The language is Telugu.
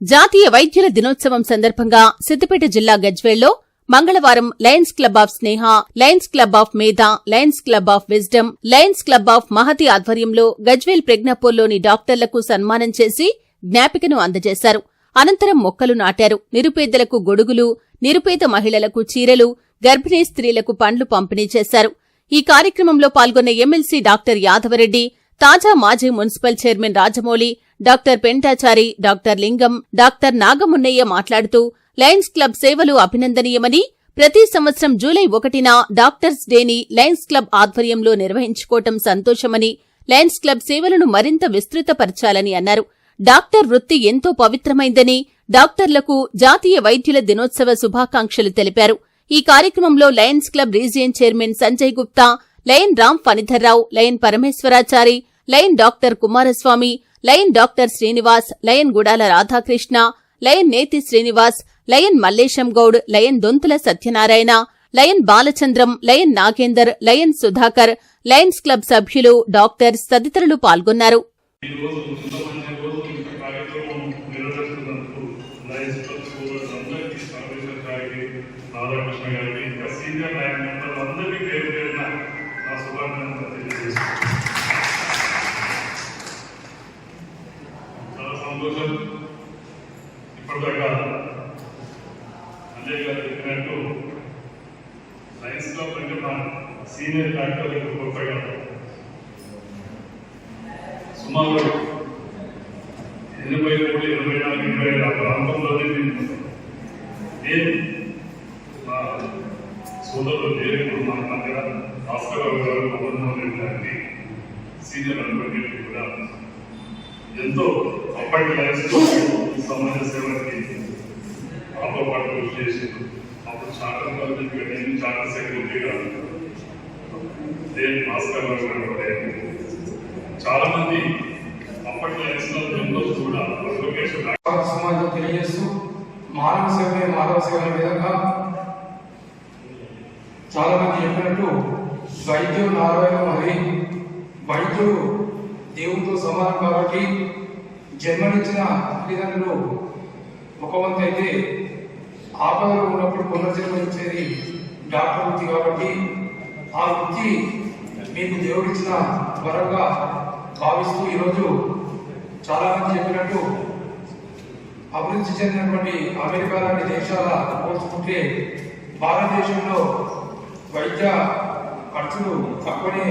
జాతీయ వైద్యుల దినోత్సవం సందర్భంగా సిద్దిపేట జిల్లా గజ్వేల్లో మంగళవారం Lions Club of Sneha Lions Club of Medha Lions Club of Wisdom Lions Club of Mahathi ఆధ్వర్యంలో గజ్వేల్ ప్రజ్ఞాపూర్లోని డాక్టర్లకు సన్మానం చేసి జ్ఞాపికను అందజేశారు. అనంతరం మొక్కలు నాటారు. నిరుపేదలకు గొడుగులు నిరుపేద మహిళలకు చీరలు గర్భిణీ స్త్రీలకు పండ్లు పంపిణీ చేశారు. ఈ కార్యక్రమంలో పాల్గొన్న ఎమ్మెల్సీ డాక్టర్ యాదవరెడ్డి తాజా మాజీ municipal chairman Rajamouli doctor Pentachari doctor Lingam doctor Nagamunnaiah మాట్లాడుతూ లయన్స్ క్లబ్ సేవలు అభినందనీయమని ప్రతి సంవత్సరం జూలై ఒకటిన డాక్టర్స్ డేని లయన్స్ క్లబ్ ఆధ్వర్యంలో నిర్వహించుకోవటం సంతోషమని లయన్స్ క్లబ్ సేవలను మరింత విస్తృతపరచాలని అన్నారు. డాక్టర్ వృత్తి ఎంతో పవిత్రమైందని డాక్టర్లకు జాతీయ వైద్యుల దినోత్సవ శుభాకాంక్షలు తెలిపారు. ఈ కార్యక్రమంలో Lions Club region chairman Sanjay Gupta Lion Ram Phanidhar Rao Lion Parameshwarachari Lion doctor Kumaraswamy Lion doctor Srinivas Lion Gudala Radhakrishna Lion Neti Srinivas Lion Mallesham Goud Lion Dontula Satyanarayana Lion Balachandram Lion Nagender Lion Sudhakar Lions Club సభ్యులు డాక్టర్స్ తదితరులు పాల్గొన్నారు ఈ గారికి ఇంకా సీనియర్ లైన్ మెంబర్లు అందరికీ పేరు పేరున సంతోషం. ఇప్పటిదాకా అంజయ్ గారు చెప్పినట్టు లయన్స్ క్లబ్ అంటే మా సీనియర్ డాక్టర్ గొప్పగా సుమారు ఎనభై మూడు ఎనభై నాలుగు ఎనభై ఐదు ఆ ప్రాంతంలోనే నేను నేను మా సోదరులు దేవుడు మా దగ్గర భాస్కరరావు గారు గవర్నర్ రెడ్డి సీనియర్ అడ్వకేట్ కూడా ఎంతో అప్పటి వయసులో సమాజ సేవకి మాతో పాటు కృషి చేసింది అప్పుడు చాటర్ కాలేజీకి నేను చాటర్ సెక్రటరీగా దేని భాస్కర్ చాలా మంది అప్పటి వయసులో ఎంతో కూడా సమాజం తెలియజేస్తూ మానవ సేవనే మానవ సేవ విధంగా చాలా మంది చెప్పినట్టు వైద్యుడు నారాయణ మరి వైద్యుడు సమానం కాబట్టి జన్మనిచ్చిన తల్లిదండ్రులు ఒక వంతు అయితే ఆపదలో ఉన్నప్పుడు పునర్జన్మించేది డాక్టర్ వృత్తి కాబట్టి ఆ వృత్తి మీకు దేవుడిచ్చిన వరంగా భావిస్తూ ఈరోజు చాలామంది చెప్పినట్టు అభివృద్ధి చెందినటువంటి అమెరికా లాంటి దేశాల పోల్చుకుంటే భారతదేశంలో వైద్య ఖర్చులు తక్కువనే